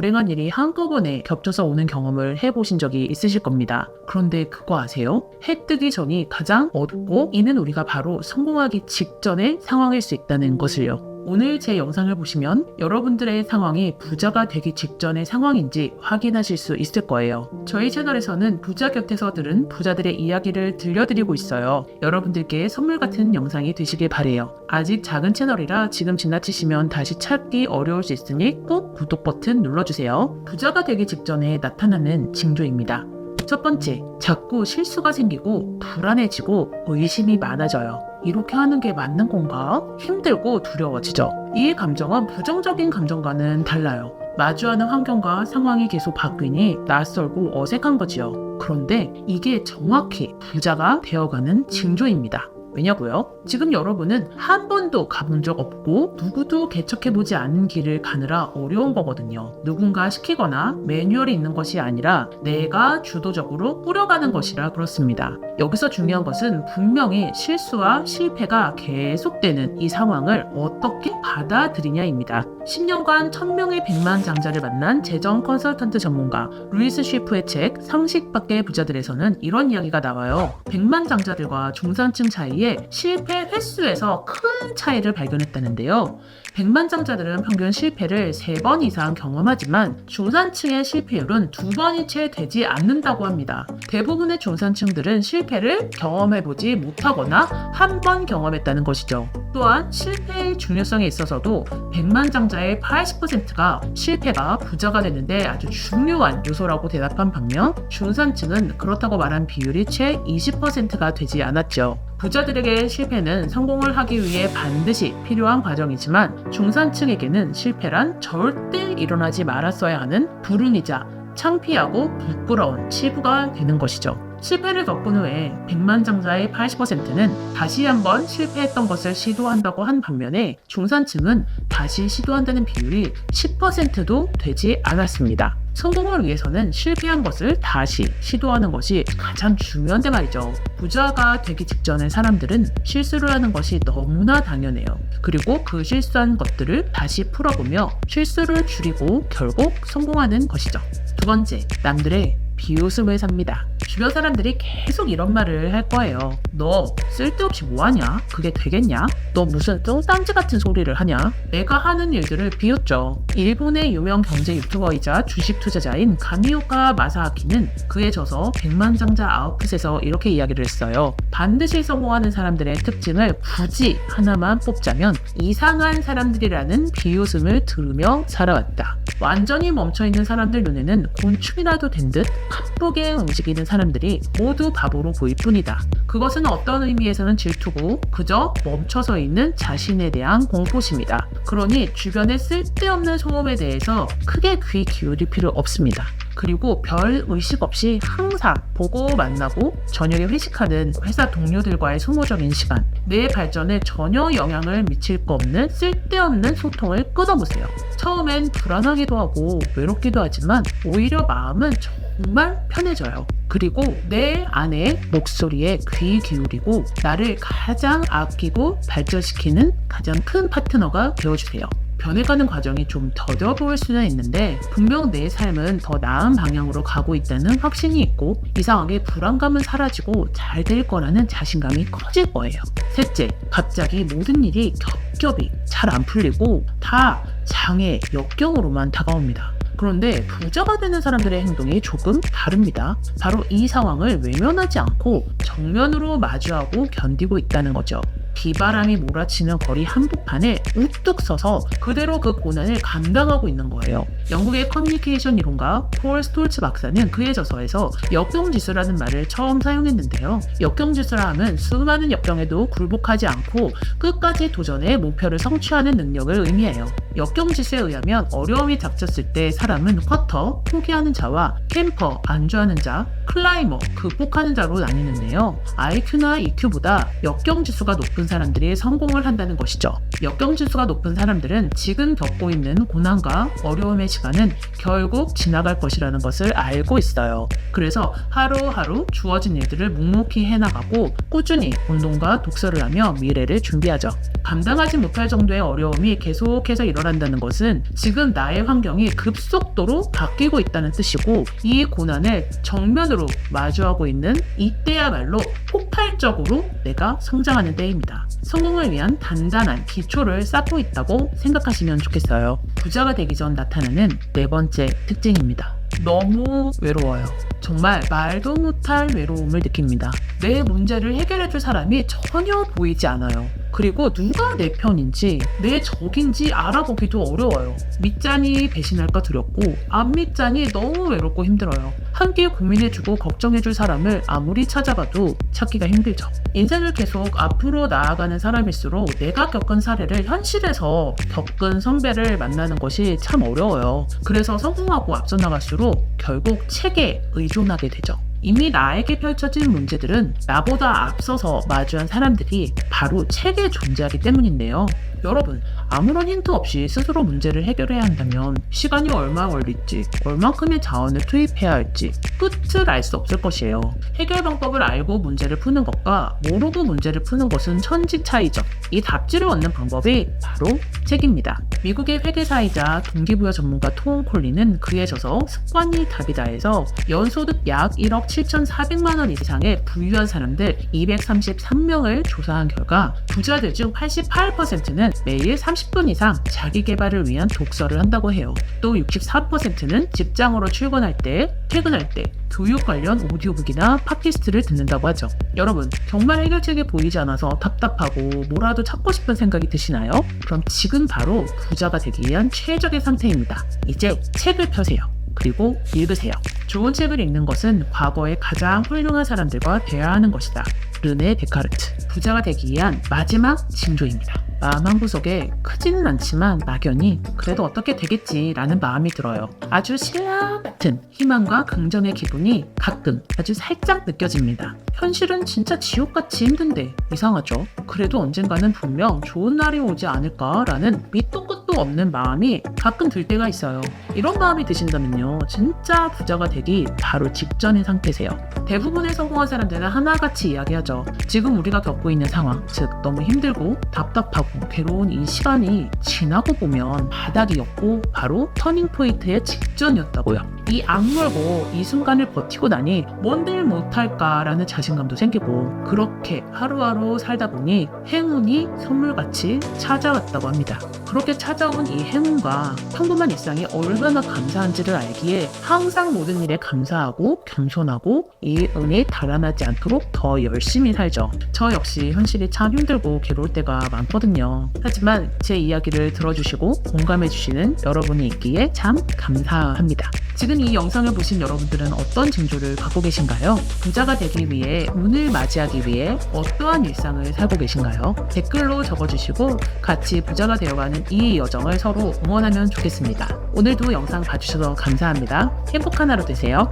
불행한 일이 한꺼번에 겹쳐서 오는 경험을 해보신 적이 있으실 겁니다. 그런데 그거 아세요? 해 뜨기 전이 가장 어둡고 이는 우리가 바로 성공하기 직전의 상황일 수 있다는 것을요. 오늘 제 영상을 보시면 여러분들의 상황이 부자가 되기 직전의 상황인지 확인하실 수 있을 거예요. 저희 채널에서는 부자 곁에서 들은 부자들의 이야기를 들려드리고 있어요. 여러분들께 선물 같은 영상이 되시길 바래요. 아직 작은 채널이라 지금 지나치시면 다시 찾기 어려울 수 있으니 꼭 구독 버튼 눌러주세요. 부자가 되기 직전에 나타나는 징조입니다. 첫 번째, 자꾸 실수가 생기고 불안해지고 의심이 많아져요. 이렇게 하는 게 맞는 건가? 힘들고 두려워지죠. 이 감정은 부정적인 감정과는 달라요. 마주하는 환경과 상황이 계속 바뀌니 낯설고 어색한 거지요. 그런데 이게 정확히 부자가 되어가는 징조입니다. 왜냐고요? 지금 여러분은 한 번도 가본 적 없고 누구도 개척해보지 않은 길을 가느라 어려운 거거든요. 누군가 시키거나 매뉴얼이 있는 것이 아니라 내가 주도적으로 꾸려가는 것이라 그렇습니다. 여기서 중요한 것은 분명히 실수와 실패가 계속되는 이 상황을 어떻게 받아들이냐입니다. 10년간 1000명의 백만장자를 만난 재정 컨설턴트 전문가 루이스 쉬프의 책 상식 밖의 부자들에서는 이런 이야기가 나와요. 백만장자들과 중산층 사이에 실패 횟수에서 큰 차이를 발견했다는데요. 백만장자들은 평균 실패를 3번 이상 경험하지만 중산층의 실패율은 두 번이 채 되지 않는다고 합니다. 대부분의 중산층들은 실패 를 경험해보지 못하거나 한 번 경험했다는 것이죠. 또한 실패의 중요성에 있어서도 백만장자의 80%가 실패가 부자가 되는데 아주 중요한 요소라고 대답한 반면 중산층은 그렇다고 말한 비율이 채 20%가 되지 않았죠. 부자들에게 실패는 성공을 하기 위해 반드시 필요한 과정이지만 중산층에게는 실패란 절대 일어나지 말았어야 하는 불운이자 창피하고 부끄러운 치부가 되는 것이죠. 실패를 겪은 후에 백만장자의 80%는 다시 한번 실패했던 것을 시도한다고 한 반면에 중산층은 다시 시도한다는 비율이 10%도 되지 않았습니다. 성공을 위해서는 실패한 것을 다시 시도하는 것이 가장 중요한데 말이죠. 부자가 되기 직전의 사람들은 실수를 하는 것이 너무나 당연해요. 그리고 그 실수한 것들을 다시 풀어보며 실수를 줄이고 결국 성공하는 것이죠. 두 번째, 남들의 비웃음을 삽니다. 주변 사람들이 계속 이런 말을 할 거예요. 너 쓸데없이 뭐하냐? 그게 되겠냐? 너 무슨 똥딴지 같은 소리를 하냐? 내가 하는 일들을 비웃죠. 일본의 유명 경제 유튜버이자 주식 투자자인 가미오카 마사아키는 그에 져서 백만장자 아웃풋에서 이렇게 이야기를 했어요. 반드시 성공하는 사람들의 특징을 굳이 하나만 뽑자면 이상한 사람들이라는 비웃음을 들으며 살아왔다. 완전히 멈춰있는 사람들 눈에는 곤충이라도 된 듯 바쁘게 움직이는 사람들이 모두 바보로 보일 뿐이다. 그것은 어떤 의미에서는 질투고 그저 멈춰서 있는 자신에 대한 공포심이다. 그러니 주변의 쓸데없는 소음에 대해서 크게 귀 기울일 필요 없습니다. 그리고 별 의식 없이 항상 보고 만나고 저녁에 회식하는 회사 동료들과의 소모적인 시간, 내 발전에 전혀 영향을 미칠 거 없는 쓸데없는 소통을 끊어보세요. 처음엔 불안하기도 하고 외롭기도 하지만 오히려 마음은 정말 편해져요. 그리고 내 안의 목소리에 귀 기울이고 나를 가장 아끼고 발전시키는 가장 큰 파트너가 되어주세요. 변해가는 과정이 좀 더뎌 보일 수는 있는데 분명 내 삶은 더 나은 방향으로 가고 있다는 확신이 있고 이상하게 불안감은 사라지고 잘 될 거라는 자신감이 커질 거예요. 셋째, 갑자기 모든 일이 겹겹이 잘 안 풀리고 다 장애, 역경으로만 다가옵니다. 그런데 부자가 되는 사람들의 행동이 조금 다릅니다. 바로 이 상황을 외면하지 않고 정면으로 마주하고 견디고 있다는 거죠. 비바람이 몰아치는 거리 한복판에 우뚝 서서 그대로 그 고난을 감당하고 있는 거예요. 영국의 커뮤니케이션 이론가 폴 스톨츠 박사는 그의 저서에서 역경지수라는 말을 처음 사용했는데요. 역경지수라 함은 수많은 역경에도 굴복하지 않고 끝까지 도전해 목표를 성취하는 능력을 의미해요. 역경지수에 의하면 어려움이 닥쳤을 때 사람은 쿼터, 포기하는 자와 캠퍼, 안주하는 자, 클라이머, 극복하는 자로 나뉘는데요. IQ나 EQ보다 역경 지수가 높은 사람들이 성공을 한다는 것이죠. 역경 지수가 높은 사람들은 지금 겪고 있는 고난과 어려움의 시간은 결국 지나갈 것이라는 것을 알고 있어요. 그래서 하루하루 주어진 일들을 묵묵히 해나가고 꾸준히 운동과 독서를 하며 미래를 준비하죠. 감당하지 못할 정도의 어려움이 계속해서 일어난다는 것은 지금 나의 환경이 급속도로 바뀌고 있다는 뜻이고 이 고난을 정면으로 마주하고 있는 이때야말로 폭발적으로 내가 성장하는 때입니다. 성공을 위한 단단한 기초를 쌓고 있다고 생각하시면 좋겠어요. 부자가 되기 전 나타나는 네 번째 특징입니다. 너무 외로워요. 정말 말도 못할 외로움을 느낍니다. 내 문제를 해결해줄 사람이 전혀 보이지 않아요. 그리고 누가 내 편인지 내 적인지 알아보기도 어려워요. 밑잔이 배신할까 두렵고 안 밑잔이 너무 외롭고 힘들어요. 함께 고민해주고 걱정해줄 사람을 아무리 찾아봐도 찾기가 힘들죠. 인생을 계속 앞으로 나아가는 사람일수록 내가 겪은 사례를 현실에서 겪은 선배를 만나는 것이 참 어려워요. 그래서 성공하고 앞서 나갈수록 결국 책에 의존하게 되죠. 이미 나에게 펼쳐진 문제들은 나보다 앞서서 마주한 사람들이 바로 책에 존재하기 때문인데요. 여러분, 아무런 힌트 없이 스스로 문제를 해결해야 한다면 시간이 얼마 걸릴지, 얼만큼의 자원을 투입해야 할지 끝을 알 수 없을 것이에요. 해결 방법을 알고 문제를 푸는 것과 모르고 문제를 푸는 것은 천지 차이죠. 이 답지를 얻는 방법이 바로 책입니다. 미국의 회계사이자 동기부여 전문가 톰 콜리는 그의 저서 습관이 답이다에서 연소득 약 1억 7,400만 원 이상의 부유한 사람들 233명을 조사한 결과 부자들 중 88%는 매일 30분 이상 자기 개발을 위한 독서를 한다고 해요. 또 64%는 직장으로 출근할 때, 퇴근할 때 교육 관련 오디오북이나 팟캐스트를 듣는다고 하죠. 여러분, 정말 해결책이 보이지 않아서 답답하고 뭐라도 찾고 싶은 생각이 드시나요? 그럼 지금 바로 부자가 되기 위한 최적의 상태입니다. 이제 책을 펴세요. 그리고 읽으세요. 좋은 책을 읽는 것은 과거의 가장 훌륭한 사람들과 대화하는 것이다. 르네 데카르트. 부자가 되기 위한 마지막 징조입니다. 마음 한 구석에 크지는 않지만 막연히 그래도 어떻게 되겠지라는 마음이 들어요. 아주 신라 같은 희망과 긍정의 기분이 가끔 아주 살짝 느껴집니다. 현실은 진짜 지옥같이 힘든데 이상하죠. 그래도 언젠가는 분명 좋은 날이 오지 않을까라는 밑도 끝 도 없는 마음이 가끔 들 때가 있어요. 이런 마음이 드신다면요. 진짜 부자가 되기 바로 직전인 상태세요. 대부분의 성공한 사람들은 하나같이 이야기하죠. 지금 우리가 겪고 있는 상황, 즉 너무 힘들고 답답하고 괴로운 이 시간이 지나고 보면 바닥이었고 바로 터닝 포인트의 직전이었다고요. 이 악물고 이 순간을 버티고 나니 뭔들 못할까라는 자신감도 생기고 그렇게 하루하루 살다 보니 행운이 선물같이 찾아왔다고 합니다. 그렇게 찾아온 이 행운과 평범한 일상이 얼마나 감사한지를 알기에 항상 모든 일에 감사하고 겸손하고 이 은이 달아나지 않도록 더 열심히 살죠. 저 역시 현실이 참 힘들고 괴로울 때가 많거든요. 하지만 제 이야기를 들어주시고 공감해주시는 여러분이 있기에 참 감사합니다. 이 영상을 보신 여러분들은 어떤 징조를 갖고 계신가요? 부자가 되기 위해 운을 맞이하기 위해 어떠한 일상을 살고 계신가요? 댓글로 적어주시고 같이 부자가 되어가는 이 여정을 서로 응원하면 좋겠습니다. 오늘도 영상 봐주셔서 감사합니다. 행복한 하루 되세요.